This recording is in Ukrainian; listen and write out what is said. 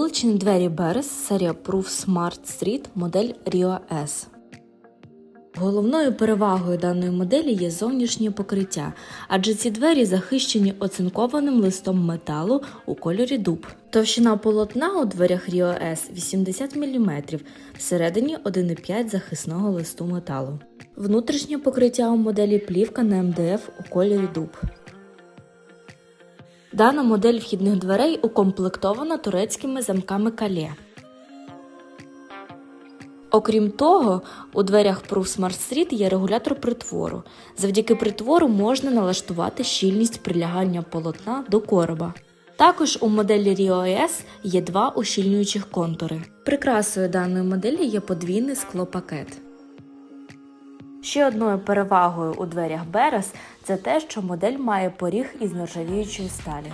Вуличні двері Берес, серія Proof Smart Street, модель Rio S. Головною перевагою даної моделі є зовнішнє покриття, адже ці двері захищені оцинкованим листом металу у кольорі дуб. Товщина полотна у дверях Rio S 80 мм, всередині 1,5 захисного листу металу. Внутрішнє покриття у моделі плівка на МДФ у кольорі дуб. Дана модель вхідних дверей укомплектована турецькими замками калє. Окрім того, у дверях Proof Smart Street є регулятор притвору. Завдяки притвору можна налаштувати щільність прилягання полотна до короба. Також у моделі Rio S є два ущільнюючих контури. Прикрасою даної моделі є подвійний склопакет. Ще одною перевагою у дверях Берес це те, що модель має поріг із нержавіючої сталі.